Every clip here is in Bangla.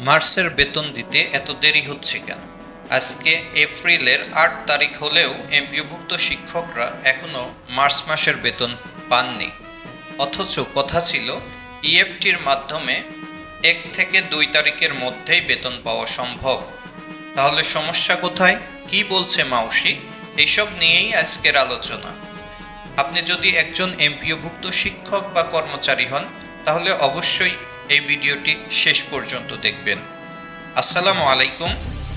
মার্চের বেতন দিতে এত দেরি হচ্ছে কেন? আজকে এপ্রিলের আট তারিখ হলেও এমপিওভুক্ত শিক্ষকরা এখনও মার্চ মাসের বেতন পাননি। অথচ কথা ছিল, ইএফটির মাধ্যমে এক থেকে দুই তারিখের মধ্যেই বেতন পাওয়া সম্ভব। তাহলে সমস্যা কোথায়? কি বলছে মাউসি? এইসব নিয়েই আজকের আলোচনা। আপনি যদি একজন এমপিওভুক্ত শিক্ষক বা কর্মচারী হন, তাহলে অবশ্যই এই ভিডিওটি শেষ পর্যন্ত দেখবেন। আসসালামু আলাইকুম।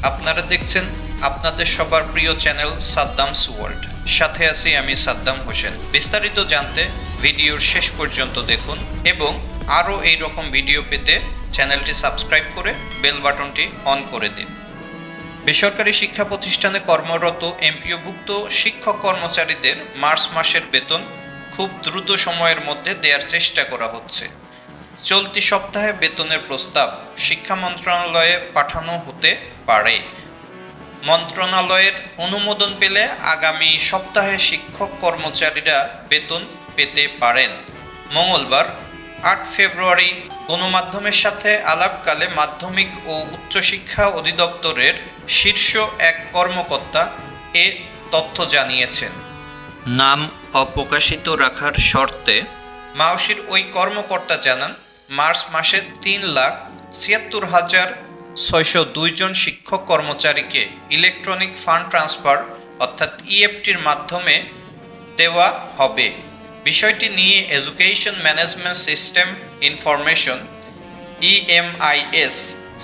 আপনারা দেখছেন আপনাদের সবার প্রিয় চ্যানেল সাদ্দামস ওয়ার্ল্ড সাথে আছি আমি সাদ্দাম হোসেন। বিস্তারিত জানতে ভিডিওর শেষ পর্যন্ত দেখুন এবং আরও এই রকম ভিডিও পেতে চ্যানেলটি সাবস্ক্রাইব করে বেল বাটনটি অন করে দিন। বেসরকারি শিক্ষা প্রতিষ্ঠানে কর্মরত এমপিওভুক্ত শিক্ষক কর্মচারীদের মার্চ মাসের বেতন খুব দ্রুত সময়ের মধ্যে দেওয়ার চেষ্টা করা হচ্ছে। চলতি সপ্তাহে বেতনের প্রস্তাব শিক্ষা মন্ত্রণালয়ে পাঠানো হতে পারে। মন্ত্রণালয়ের অনুমোদন পেলে আগামী সপ্তাহে শিক্ষক কর্মচারীরা বেতন পেতে পারেন। মঙ্গলবার আট ফেব্রুয়ারি গণমাধ্যমের সাথে আলাপকালে মাধ্যমিক ও উচ্চশিক্ষা অধিদপ্তরের শীর্ষ এক কর্মকর্তা এ তথ্য জানিয়েছেন। নাম অপ্রকাশিত রাখার শর্তে মাওসির ওই কর্মকর্তা জানান মার্চ মাসে তিন লাখ ছিয়াত্তর হাজার ছয়শো দুইজন শিক্ষক কর্মচারীকে ইলেকট্রনিক ফান্ড ট্রান্সফার অর্থাৎ ইএফটির মাধ্যমে দেওয়া হবে। বিষয়টি নিয়ে education management system information EMIS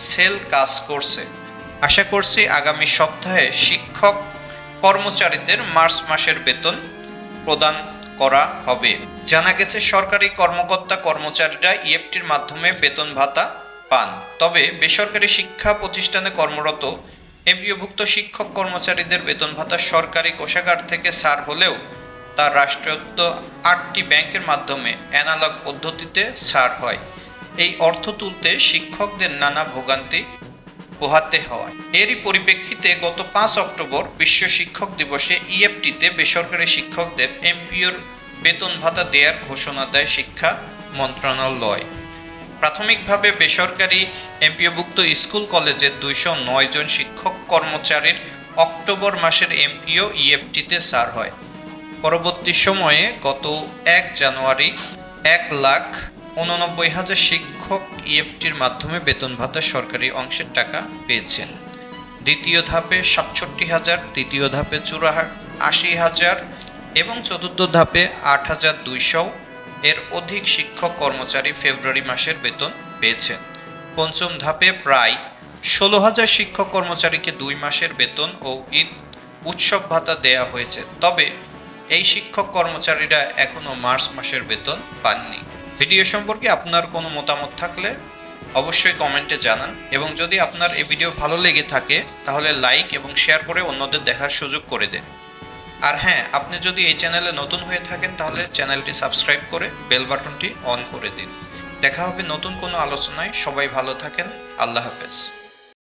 cell কাজ করছে। আশা করছি আগামী সপ্তাহে শিক্ষক কর্মচারীদের মার্চ মাসের বেতন প্রদান করা হবে। জানা গেছে, সরকারি কর্মকর্তা কর্মচারীরা ইএফটির মাধ্যমে বেতন ভাতা পান। তবে বেসরকারি শিক্ষা প্রতিষ্ঠানে কর্মরত এমপিওভুক্ত শিক্ষক কর্মচারীদের বেতন ভাতা সরকারি কোষাগার থেকে ছাড় হলেও তা রাষ্ট্রায়ত্ত আটটি ব্যাংকের মাধ্যমে অ্যানালগ পদ্ধতিতে ছাড় হয়। এই অর্থ তুলতে শিক্ষকদের নানা ভোগান্তি পোহাতে হয়। এরই পরিপ্রেক্ষিতে গত পাঁচ অক্টোবর বিশ্ব শিক্ষক দিবসে ইএফটিতে বেসরকারি শিক্ষকদের এমপিওর বেতন ভাতা দেওয়ার ঘোষণা দেয় শিক্ষা মন্ত্রণালয়। প্রাথমিকভাবে বেসরকারি এমপিওভুক্ত স্কুল কলেজের দুইশো নয় জন শিক্ষক কর্মচারীর অক্টোবর মাসের এমপিও ইএফটিতে সার হয়। পরবর্তী সময়ে গত এক জানুয়ারি এক লাখ উননব্বই হাজার শিক্ষক ইএফটির মাধ্যমে বেতন ভাতা সরকারি অংশের টাকা পেয়েছেন। দ্বিতীয় ধাপে সাতষট্টি হাজার, তৃতীয় ধাপে চুরা আশি হাজার এবং চতুর্থ ধাপে আট হাজার দুইশো এর অধিক শিক্ষক কর্মচারী ফেব্রুয়ারি মাসের বেতন পেয়েছেন। পঞ্চম ধাপে প্রায় ষোলো হাজার শিক্ষক কর্মচারীকে দুই মাসের বেতন ও ঈদ উৎসব ভাতা দেয়া হয়েছে। তবে এই শিক্ষক কর্মচারীরা এখনও মার্চ মাসের বেতন পাননি। ভিডিও সম্পর্কে আপনার কোনো মতামত থাকলে অবশ্যই কমেন্টে জানান এবং যদি আপনার এই ভিডিও ভালো লেগে থাকে, তাহলে লাইক এবং শেয়ার করে অন্যদের দেখার সুযোগ করে দেন। আর হ্যাঁ আপনি যদি এই চ্যানেলে নতুন হয়ে থাকেন, তাহলে চ্যানেলটি সাবস্ক্রাইব করে বেল বাটনটি অন করে দিন। দেখা হবে নতুন কোনো আলোচনায়। সবাই ভালো থাকেন। আল্লাহ হাফেজ।